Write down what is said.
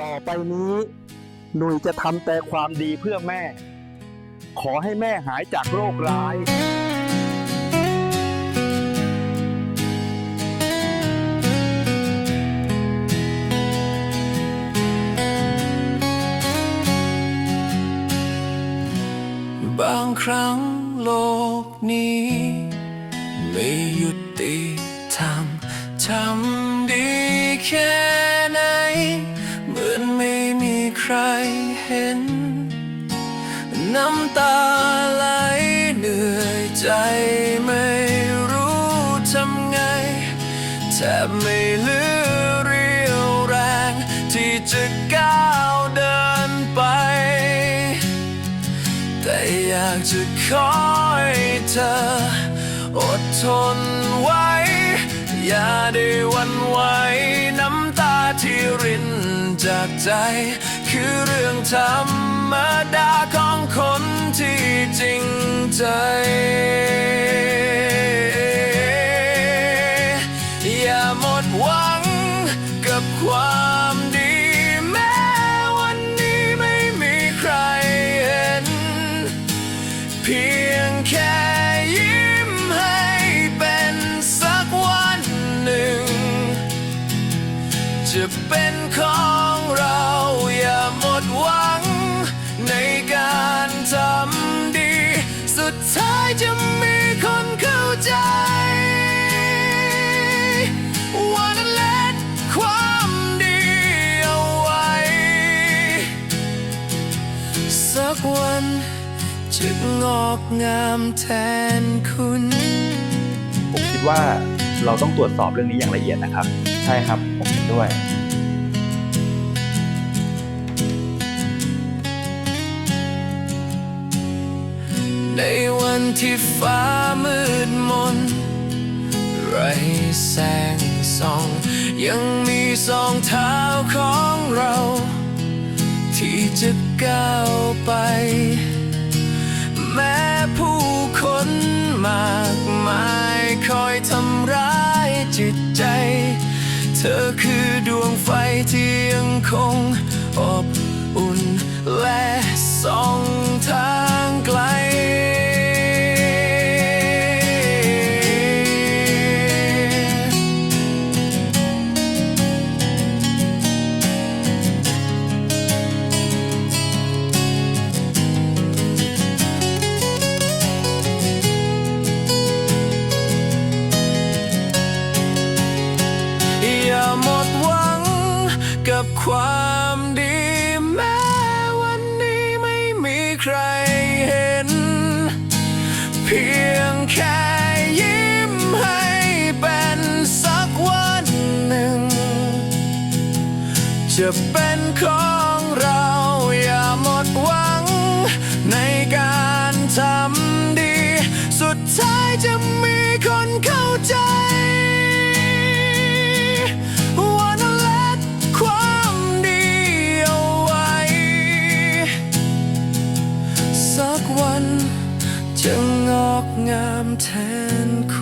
ต่อไปนี้ หนุ่ยจะทำแต่ความดีเพื่อแม่ ขอให้แม่หายจากโรคร้าย บางครั้งโลกนี้ ไม่ยุติธรรมทำดีแค่ รเห็น น้ำตาไหลเหนื่อยใจไม่รู้ทำไง แทบไม่เหลือเรี่ยวแรง ที่จะก้าวเดินไป แต่อยากจะขอให้เธอ อดทนไว้ อย่าได้วันไหว ใจ คือเรื่องธรรมดาของคนที่จริงใจอย่าหมดหวังกับความดี แม้วันนี้ไม่มีใครเห็น เพียงแค่ยิ้มให้เป็นสักวันหนึ่ง จะเป็นของ ดท้ายจะมีคนเข้าใจ ว่านั้นเล็ดความดีเอาไว้ สักวันจะงอกงามแทนคุณ ผมคิดว่าเราต้องตรวจสอบเรื่องนี้อย่างละเอียดนะครับ ใช่ครับ ผมเห็นด้วย ที่ฟ้ามืดมน ไรแสงส่อง ยังมีสองเท้าของเรา ที่จะก้าวไป แม้ผู้คนมากมายคอยทำร้ายจิตใจ เธอคือดวงไฟที่ยังคงอบอุ่นและส่องทาง ความดีแม้วันนี้ไม่มีใครเห็น เพียงแค่ยิ้มให้เป็นสักวันหนึ่ง จะเป็นของเราอย่าหมดหวัง ในการทำดี สุดท้ายจะมี วันจะงอกงามแทนคุณ